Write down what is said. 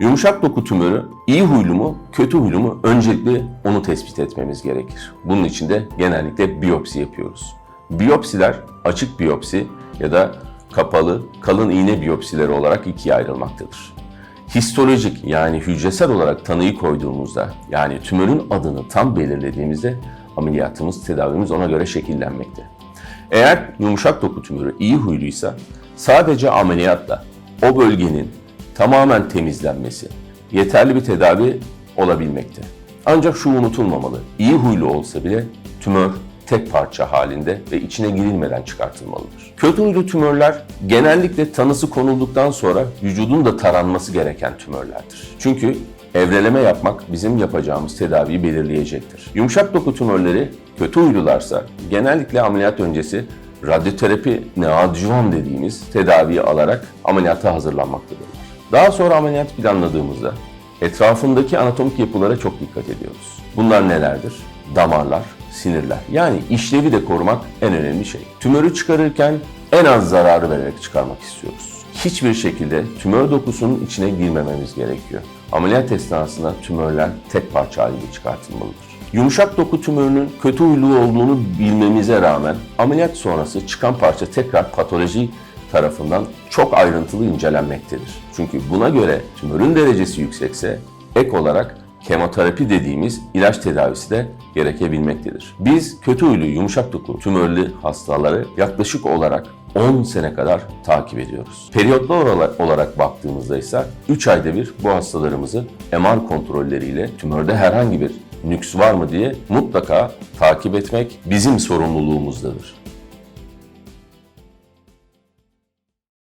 Yumuşak doku tümörü iyi huylu mu, kötü huylu mu? Öncelikle onu tespit etmemiz gerekir. Bunun için de genellikle biyopsi yapıyoruz. Biyopsiler açık biyopsi ya da kapalı, kalın iğne biyopsileri olarak ikiye ayrılmaktadır. Histolojik yani hücresel olarak tanıyı koyduğumuzda yani tümörün adını tam belirlediğimizde ameliyatımız, tedavimiz ona göre şekillenmekte. Eğer yumuşak doku tümörü iyi huyluysa sadece ameliyatla o bölgenin tamamen temizlenmesi yeterli bir tedavi olabilmekte. Ancak şu unutulmamalı. İyi huylu olsa bile tümör tek parça halinde ve içine girilmeden çıkartılmalıdır. Kötü huylu tümörler genellikle tanısı konulduktan sonra vücudun da taranması gereken tümörlerdir. Çünkü evreleme yapmak bizim yapacağımız tedaviyi belirleyecektir. Yumuşak doku tümörleri kötü huylularsa genellikle ameliyat öncesi radyoterapi neoadjuvan dediğimiz tedaviyi alarak ameliyata hazırlanmaktadırlar. Daha sonra ameliyat planladığımızda etrafındaki anatomik yapılara çok dikkat ediyoruz. Bunlar nelerdir? Damarlar, sinirler. Yani işlevi de korumak en önemli şey. Tümörü çıkarırken en az zararı vererek çıkarmak istiyoruz. Hiçbir şekilde tümör dokusunun içine girmememiz gerekiyor. Ameliyat esnasında tümörler tek parça halinde çıkartılmalıdır. Yumuşak doku tümörünün kötü huylu olduğunu bilmemize rağmen ameliyat sonrası çıkan parça tekrar patoloji tarafından çok ayrıntılı incelenmektedir. Çünkü buna göre tümörün derecesi yüksekse ek olarak kemoterapi dediğimiz ilaç tedavisi de gerekebilmektedir. Biz kötü huylu yumuşak doku tümörlü hastaları yaklaşık olarak 10 sene kadar takip ediyoruz. Periyotlu olarak, baktığımızda ise 3 ayda bir bu hastalarımızı MR kontrolleriyle tümörde herhangi bir nüks var mı diye mutlaka takip etmek bizim sorumluluğumuzdadır.